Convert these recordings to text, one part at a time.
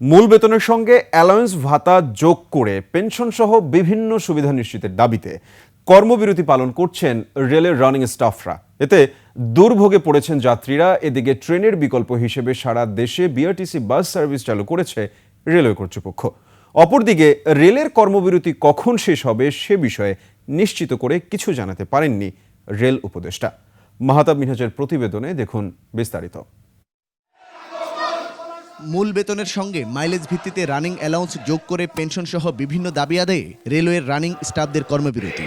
মূল বেতনের সঙ্গে অ্যালায়েন্স ভাতা যোগ করে পেনশন সহ বিভিন্ন সুবিধা নিশ্চিতের দাবিতে কর্মবিরতি পালন করছেন রেলের রানিং স্টাফরা। এতে দুর্ভোগে পড়েছেন যাত্রীরা। এদিকে ট্রেনের বিকল্প হিসেবে সারা দেশে বিআরটিসি বাস সার্ভিস চালু করেছে রেলওয়ে কর্তৃপক্ষ। অপরদিকে রেলের কর্মবিরতি কখন শেষ হবে সে বিষয়ে নিশ্চিত করে কিছু জানাতে পারেননি রেল উপদেষ্টা। মাহাতাব মিনহাজের প্রতিবেদনে দেখুন বিস্তারিত। মূল বেতনের সঙ্গে মাইলেজ ভিত্তিতে রানিং অ্যালাউন্স যোগ করে পেনশন সহ বিভিন্ন দাবি আদায়ে রেলওয়ের রানিং স্টাফদের কর্মবিরতি।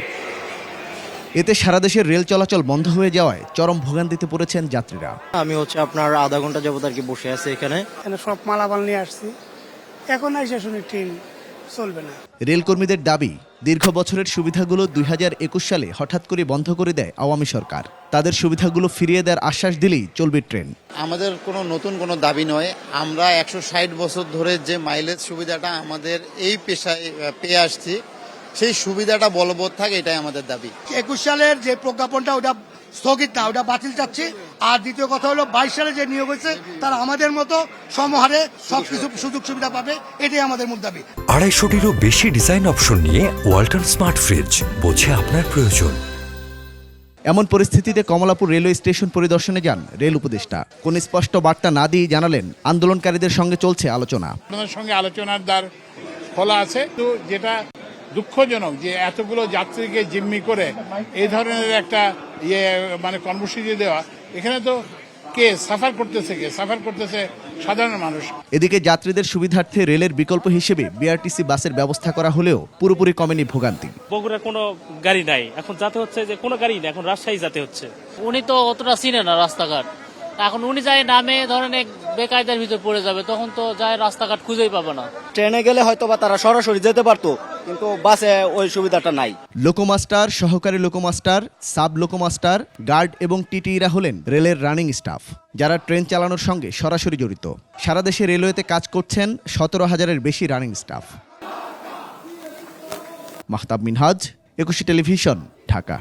এতে সারা দেশের রেল চলাচল বন্ধ হয়ে যাওয়ায় চরম ভোগান্তিতে পড়েছেন যাত্রীরা। আমি হচ্ছে আপনার আধা ঘণ্টা যাবত আর কি বসে আছি এখানে। এখানে সব মালামাল নিয়ে আসছি। এখন এসে শুনি ট্রেন। চলবে না। রেলকর্মীদের দাবি দীর্ঘ বছরের সুবিধাগুলো দুই হাজার একুশ সালে হঠাৎ করে বন্ধ করে দেয় আওয়ামী সরকার। তাদের সুবিধাগুলো ফিরিয়ে দেওয়ার আশ্বাস দিলেই চলবে ট্রেন। আমাদের কোনো নতুন কোনো দাবি নয়। আমরা একশো ষাট বছর ধরে যে মাইলেজ সুবিধাটা আমাদের এই পেশায় পেয়ে আসছি সেই সুবিধাটা বলবৎ থাকে এটাই আমাদের দাবি। একুশ সালের যে প্রজ্ঞাপনটা ওটা স্থগিত না ওটা বাতিল চাচ্ছি। আর দ্বিতীয় কথা হলো বাইশ সালে যে নিয়োগ হয়েছে তারা আমাদের মতো সমহারে সবকিছু সুযোগ সুবিধা পাবে এটাই আমাদের মূল দাবি। আড়াইশোটিরও বেশি ডিজাইন অপশন নিয়ে ওয়ালটন স্মার্ট ফ্রিজ বোঝে আপনার প্রয়োজন। এমন পরিস্থিতিতে কমলাপুর রেলওয়ে স্টেশন পরিদর্শনে যান রেল উপদেষ্টা। কোন স্পষ্ট বার্তা না দিয়ে জানালেন আন্দোলনকারীদের সঙ্গে চলছে আলোচনা। আপনাদের সঙ্গে আলোচনার দ্বার খোলা আছে। তো যেটা দুঃখজনক যে এতগুলো যাত্রীকে জিম্মি করে এই ধরনের একটা ইয়ে মানে কর্মসূচি দেওয়া। এখানে তো কে সাফার করতেছে কে? সাফার করতেছে সাধারণ মানুষ। এদিকে যাত্রীদের সুবিধার্থে রেলের বিকল্প হিসেবে বিআরটিসি বাসের ব্যবস্থা করা হলেও পুরোপুরি কমেনি ভোগান্তি। বগুড়া কোনো গাড়ি নাই। এখন যাতে হচ্ছে যে কোনো গাড়ি নেই এখন রাজশাহী যাতে হচ্ছে। উনি তো অতটা চিনে না রাস্তাঘাট। এখন উনি যায় নামে ধরেন এক বেকায়দার ভিতর পড়ে যাবে তখন তো যায় রাস্তাঘাট খুঁজেই পাবে না। ট্রেনে গেলে হয়তো বা তারা সরাসরি যেতে পারতো কিন্তু বাসে ওই সুবিধাটা নাই। লোকোমাস্টার, সহকারী লোকোমাস্টার, সাব লোকোমাস্টার, গার্ড এবং টিটিইরা হলেন রেলের রানিং স্টাফ, যারা ট্রেন চালানোর সঙ্গে সরাসরি জড়িত। সারা দেশে রেলওয়েতে কাজ করছেন সতেরো হাজারের বেশি রানিং স্টাফ। মাহতাব মিনহাজ, একুশে টেলিভিশন, ঢাকা।